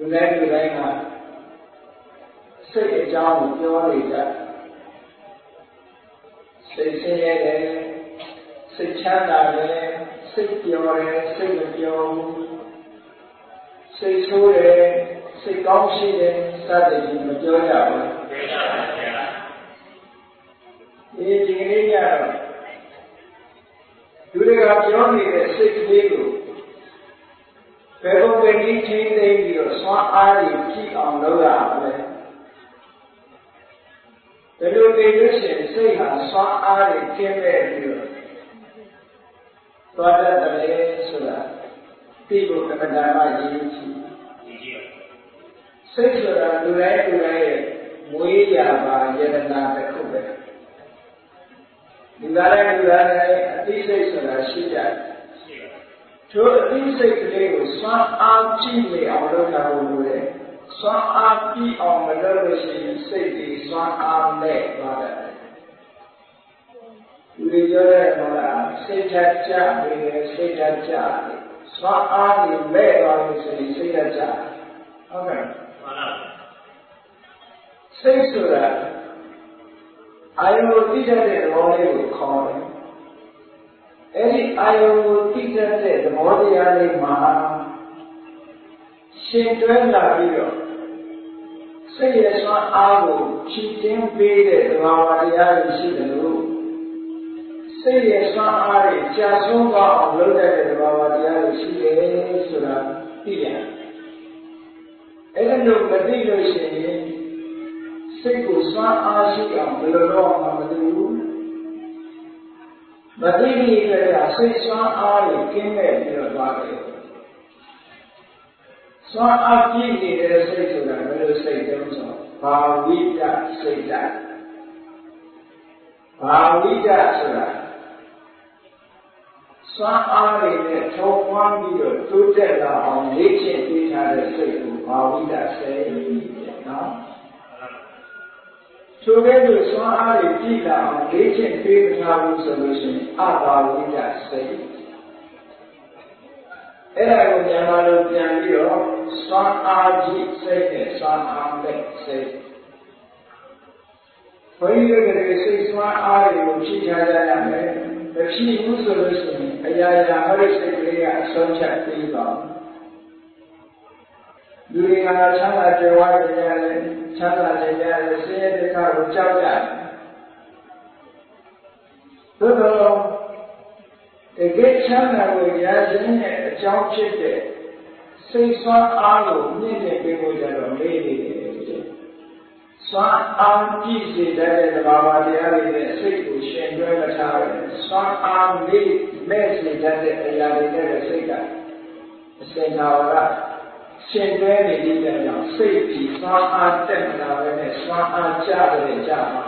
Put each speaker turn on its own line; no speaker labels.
လူတိုင်းလူတိုင်းကစိတ်အကြောင်းကိုပြောနေကြစိတ်ဆင်းရဲတယ်စိတ်ချမ်းသာတယ်စိတ်ပျော်တယ်စိတ်မပျော်ဘူးစိတ်ဆိုးတယ်စိတ်ကောင်းရှိတယ်စသဖြင့်မပြောကြဘူးဒီဒီကနေ့ညတော့လူတွေကပြောနေတဲ့စိတ်ကလေးကို ဘယ်လိုပဲကြီးချင်းသိပြီးတော့ဆွမ်းအားကြီးကြည့်အောင်လုပ်ရအောင်လဲဘယ်လိုတည်လို့ရှိရင်စိတ်ဟာဆွမ်းအားကြီးကျင်းမဲ့ပြီးတော့သွားတတ်တယ်ဆိုတာသိဖို့ကမ္ဘာမှာရည်ကြီးစိတ်ဆိုတာလူတိုင်းလူတိုင်းရဲ့မွေးရာပါယတနာတစ်ခုပဲဒီကနေ့လူတိုင်းအသိစိတ်ဆိုတာရှိကြတယ် ထိုအသိစိတ်ကလေးကိုစွမ်းအားကြည့်နေအောင်လုပ်တာလို့လိုတယ်စွမ်းအားပြီးအောင်မလုပ်လို့ရှိရင်စိတ်ကြီးစွမ်းအားမဲ့သွားတယ်ဒီလိုပြောတဲ့အခါစိတ်ဓာတ်ကြနေတယ်စိတ်ဓာတ်ကြနေစွမ်းအားကြီးမဲ့သွားလို့ရှိရင်စိတ်ဓာတ်ကြဟုတ်ကဲ့စိတ်ဆိုတာအာယုတိတတ်တဲ့သဘောလေးကိုခေါ်တယ် အဲ့ဒီအာယုကိုတိတတ်တဲ့သဘောတရားလေးမှာရှင်တွဲလာပြီးတော့စိတ်ရဲ့ဆွမ်းအားကိုချီးတင်းပေးတဲ့သဘာဝတရားတွေရှိတယ်လို့စိတ်ရဲ့ဆွမ်းအားတွေကြာဆုံးသွားအောင်လုပ်တဲ့သဘာဝတရားတွေရှိတယ်ဆိုတာသိရတယ်အဲ့ဒါလို့မသိလို့ရှိရင်စိတ်ကိုစွမ်းအားရှိအောင်ဘယ်လိုလုပ်အောင်မသိဘူး မသိမိကြတဲ့စိတ်စွမ်းအားကိုကျင်းမဲ့ပြီးတော့သွားတယ်စွမ်းအားပြည့်နေတဲ့စိတ်ဆိုတာဘယ်လိုစိတ်တုံးဆိုဘာဝိတစိတ်ဓာတ်ဘာဝိတဆိုတာစွမ်းအားတွေနဲ့ထုံဝန်းပြီးတော့တိုးတက်လာအောင်လေ့ကျင့်ပေးထားတဲ့စိတ်ကိုဘာဝိတစိတ်နော် ဆိုတဲ့လိုစွမ်းအားတွေကြည့်လာအောင်လေ့ကျင့်ပေးမထားဘူးဆိုလို့ရှိရင်အဘာဝိတစိတ်အဲ့ဒါကိုမြန်မာလိုပြန်ပြီးတော့စွမ်းအားကြီးစိတ်နဲ့စွမ်းအားမဲ့စိတ်ဘုန်းကြီးတို့ကစိတ်စွမ်းအားတွေကိုဖြည့်ထားကြရမယ်မဖြည့်ဘူးဆိုလို့ရှိရင်အရာရာဟောတဲ့စိတ်ကလေးကအဆုံးဖြတ်ပြီးပါလူတွေကချမ်းသာကြွယ်ဝကြရတယ် ချမ်းသာကြရတယ်ဆင်းရဲဒုက္ခကိုကြောက်ကြတယ်သို့တော့တကယ်ချမ်းသာကိုရခြင်းရဲ့အကြောင်းဖြစ်တဲ့စိတ်ဆွမ်းအားကိုမြင့်တင်ပေးဖို့ကြတော့မေးနေတယ်စွမ်းအားပြည့်စေတဲ့သဘာဝတရားတွေနဲ့စိတ်ကိုရှင်တွဲမထားပဲစွမ်းအားမေ့မဲ့စေတဲ့အရာတွေနဲ့စိတ်ကအစင်သာဝရရှင်တွဲနေတဲ့ကြောင့်စိတ်ပြီး စွမ်းအားတက်လာပဲနဲ့စွမ်းအားကျတယ်ကြပါ